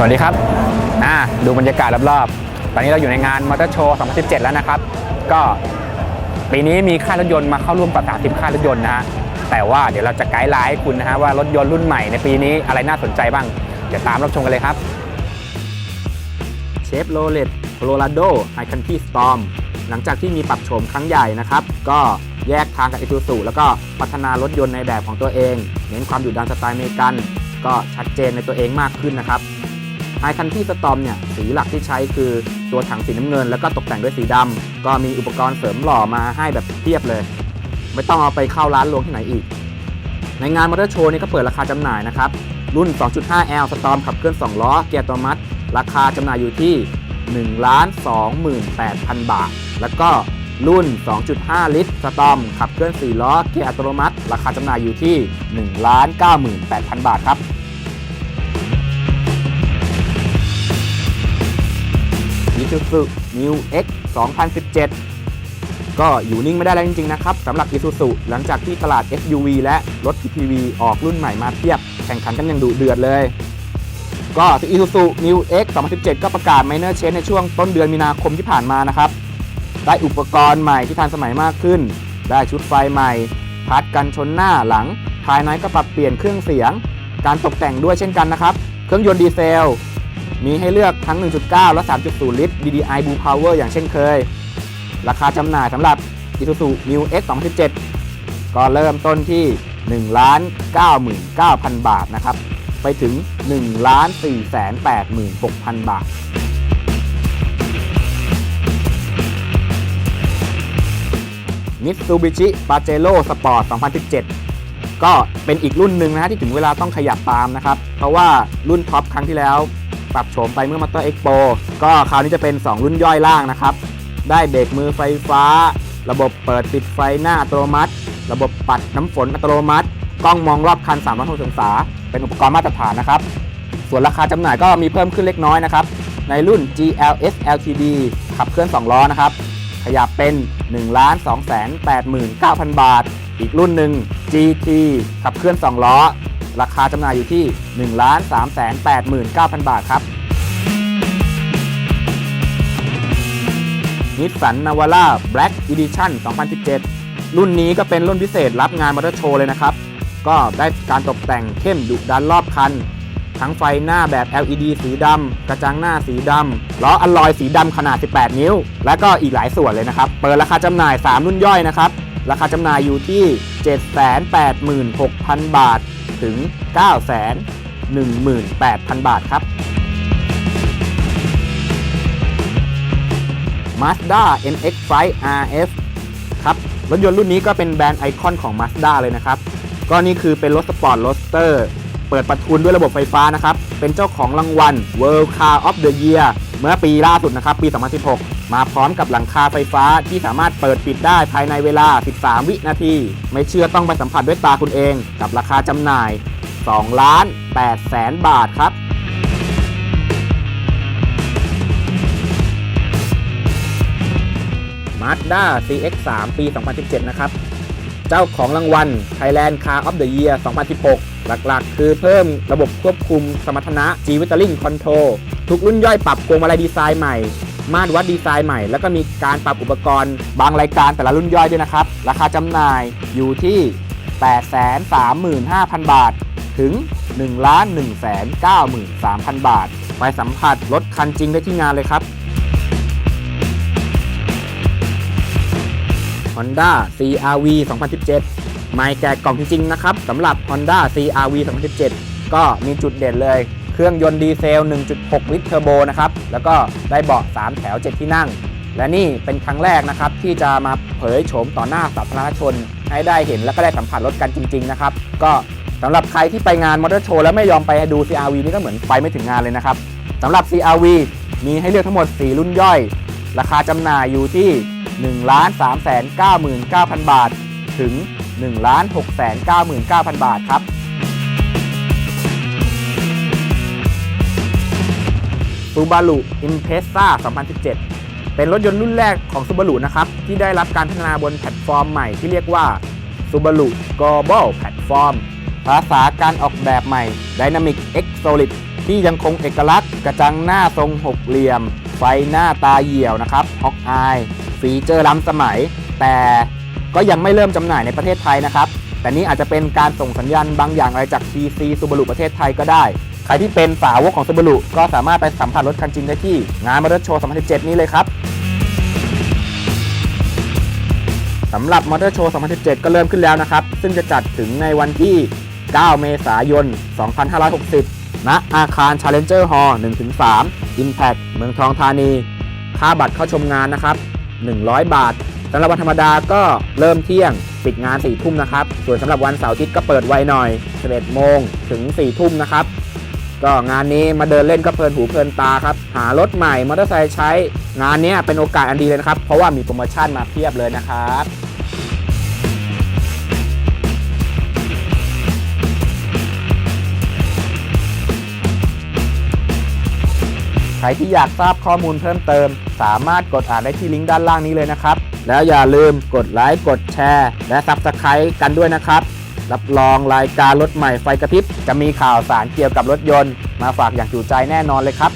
สวัสดีครับอ่าดูบรรยากาศรอบๆ ตอนนี้เราอยู่ในงานมอเตอร์โชว์ 2017 แล้วนะครับ ก็ปีนี้มีค่ายรถยนต์มาเข้าร่วมกว่า30ค่ายรถยนต์นะฮะ แต่ว่าเดี๋ยวเราจะไกด์ไลน์ให้คุณนะฮะว่ารถยนต์รุ่นใหม่ในปีนี้อะไรน่าสนใจบ้าง เดี๋ยวตามรับชมกันเลยครับเชฟโรเลตโคโลราโดไฮคันที่สตอมหลังจากที่มีปรับโฉมครั้งใหญ่นะครับ ก็แยกทางกับอิ u ู u แล้วก็พัฒนารถยนต์ในแบบของตัวเอง เน้นความดุดันสไตล์อเมริกัน ก็ชัดเจนในตัวเองมากขึ้นนะครับ ไฮคันที่สตอมเนี่ยสีหลักที่ใช้คือตัวถังสีน้ำเงิน แล้วก็ตกแต่งด้วยสีดำก็มีอุปกรณ์เสริมหล่อมาให้แบบเทียบเลย ไม่ต้องเอาไปเข้าร้านลวงที่ไหนอีก ในงานมอเตอร์โชว์นี่ก็เปิดราคาจำหน่ายนะครับรุ่น 2.5L สตอมขับเคลื่อน 2 ล้อ เกียร์อัตโนมัติราคาจำหน่ายอยู่ที่ 1 28,000 บาท แล้วก็รุ่น 2.5 ลิตร สตอมขับเคลื่อน 4 ล้อ เกียร์อัตโนมัติ ราคาจำหน่ายอยู่ที่ 1 98,000 บาทครับ Isuzu New X 2017 ก็อยู่นิ่งไม่ได้แล้วจริง ๆ นะครับสำหรับ Isuzu หลังจากที่ตลาด SUV และรถ PPV ออกรุ่นใหม่มาเทียบ แข่งขันกันอย่างดุเดือดเลย ก็ Isuzu New X 2017 ก็ประกาศ Minor Change ในช่วงต้นเดือนมีนาคมที่ผ่านมานะครับ ได้อุปกรณ์ใหม่ที่ทันสมัยมากขึ้น ได้ชุดไฟใหม่พัดกันชนหน้าหลัง ภายในก็ปรับเปลี่ยนเครื่องเสียง การตกแต่งด้วยเช่นกันนะครับ เครื่องยนต์ดีเซล มีให้เลือกทั้ง 1.9 และ 3.0 ลิตร DDI Blue Power อย่างเช่นเคย ราคาจำหน่ายสำหรับ Isuzu New X 2017 ก็เริ่มต้นที่ 1 99,000 บาทนะครับ ไปถึง 1 4 8 6 0 0 0 บาท Mitsubishi Pajero Sport 2017 ก็เป็นอีกรุ่นหนึ่งนะฮะที่ถึงเวลาต้องขยับตามนะครับ เพราะว่ารุ่นท็อปครั้งที่แล้ว ปรับโฉมไปเมื่อ Motor Expo ก็คราวนี้จะเป็น 2 รุ่นย่อยล่างนะครับ ได้เบรกมือไฟฟ้า ระบบเปิดปิดไฟหน้าอัตโนมัติ ระบบปัดน้ำฝนอัตโนมัติ กล้องมองรอบคัน 360องศา เป็นอุปกรณ์มาตรฐานนะครับ ส่วนราคาจำหน่ายก็มีเพิ่มขึ้นเล็กน้อยนะครับ ในรุ่น GLS LTD ขับเคลื่อน 2 ล้อนะครับ ขยับเป็น 1 2 8 9 0 0 0 บาท อีกรุ่นหนึ่ง GT ขับเคลื่อน 2 ล้อ ราคาจำหน่ายอยู่ที่ 1 3 8 9 0 0 0 บาทครับนิสสันนาวาร่า Black Edition 2017 รุ่นนี้ก็เป็นรุ่นพิเศษรับงานมอเตอร์โชว์เลยนะครับ ก็ได้การตกแต่งเข้มดุดันรอบคัน ทั้งไฟหน้าแบบ LED สีดำ กระจังหน้าสีดำ ล้ออลลอยสีดำขนาด 18 นิ้ว และก็อีกหลายส่วนเลยนะครับ เปิดราคาจำหน่าย 3 รุ่นย่อยนะครับ ราคาจำหน่ายอยู่ที่ 786,000 บาท ถึง 918,000 บาทครับ Mazda NX5 RF ครับ รถยนต์รุ่นนี้ก็เป็นแบรนด์ไอคอนของ Mazda เลยนะครับ ก็นี่คือเป็นรถสปอร์ตโรสเตอร์เปิดประทุนด้วยระบบไฟฟ้านะครับ เป็นเจ้าของรางวัล World Car of the Year เมื่อปีล่าสุดนะครับ ปี 2016 มาพร้อมกับหลังคาไฟฟ้าที่สามารถเปิดปิดได้ภายในเวลา 13 วินาที ไม่เชื่อต้องไปสัมผัสด้วยตาคุณเอง กับราคาจำหน่าย 2 ล้าน8แสนบาทครับ Mazda CX-3 ปี 2017 นะครับ เจ้าของรางวัล Thailand Car of the Year 2016 หลักๆ คือเพิ่มระบบควบคุมสมรรถนะ G w i t e r i n g Control ทุกรุ่นย่อยปรับพวงมาลัยดีไซน์ใหม่ มาตรวัดดีไซน์ใหม่ แล้วก็มีการปรับอุปกรณ์ บางรายการแต่ละรุ่นย่อยด้วยนะครับ ราคาจำหน่ายอยู่ที่ 835,000 บาท ถึง 1,193,000 บาท ไปสัมผัสรถคันจริงได้ที่งานเลยครับ Honda CRV 2017 ไม่แกะกล่องจริงๆนะครับสำหรับ Honda CRV 2017 ก็มีจุดเด่นเลย เครื่องยนต์ดีเซล 1.6 ลิตรเทอร์โบนะครับ แล้วก็ได้เบาะ 3 แถว 7 ที่นั่ง และนี่เป็นครั้งแรกนะครับ ที่จะมาเผยโฉมต่อหน้าสาธารณชน ให้ได้เห็นและก็ได้สัมผัสรถกันจริง ๆ นะครับ ก็สำหรับใครที่ไปงานมอเตอร์โชว์แล้วไม่ยอมไปดู CRV นี่ก็เหมือนไปไม่ถึงงานเลยนะครับสำหรับ CRV มีให้เลือกทั้งหมด 4 รุ่นย่อย ราคาจำหน่ายอยู่ที่ 1 3 9 9 0 0 0 บาท ถึง 1 6 9 9 0 0 0 บาทครับ Subaru Impreza 2017 เป็นรถยนต์รุ่นแรกของ Subaru นะครับ ที่ได้รับการพัฒนาบนแพลตฟอร์มใหม่ที่เรียกว่า Subaru Global Platform ภาษาการออกแบบใหม่ Dynamic X Solid ที่ยังคงเอกลักษณ์ กระจังหน้าทรงหกเหลี่ยม ไฟหน้าตาเหี่ยวนะครับฮอกอายฟีเจอร์ล้ำสมัย แต่ก็ยังไม่เริ่มจำหน่ายในประเทศไทยนะครับ แต่นี่อาจจะเป็นการส่งสัญญาณบางอย่างอะไรจาก TC ซูบารุประเทศไทยก็ได้ ใครที่เป็นสาวกของซูบารุก็สามารถไปสัมผัสรถคันจริงได้ที่งานมอเตอร์โชว์ 2017 นี้เลยครับสำหรับมอเตอร์โชว์ 2017 ก็เริ่มขึ้นแล้วนะครับ ซึ่งจะจัดถึงในวันที่ 9 เมษายน 2560 ณ อาคาร Challenger Hall 1-3 Impact เมืองทองธานี ค่าบัตรเข้าชมงานนะครับ 100 บาทสำหรับวันธรรมดาก็เริ่มเที่ยง ปิดงาน 4 ทุ่มนะครับ ส่วนสำหรับวันเสาร์อาทิตย์ก็เปิดไวหน่อย 11 โมงถึง 4 ทุ่มนะครับ ก็งานนี้มาเดินเล่นก็เพลินหูเพลินตาครับ หารถใหม่มอเตอร์ไซค์ใช้ งานนี้เป็นโอกาสอันดีเลยนะครับ เพราะว่ามีโปรโมชั่นมาเพียบเลยนะครับใครที่อยากทราบข้อมูลเพิ่มเติม สามารถกดอ่านได้ที่ลิงก์ด้านล่างนี้เลยนะครับ แล้วอย่าลืมกดไลค์กดแชร์ และ Subscribe กันด้วยนะครับ รับรองรายการรถใหม่ไฟกระพริบจะมีข่าวสารเกี่ยวกับรถยนต์ มาฝากอย่างจุใจแน่นอนเลยครับ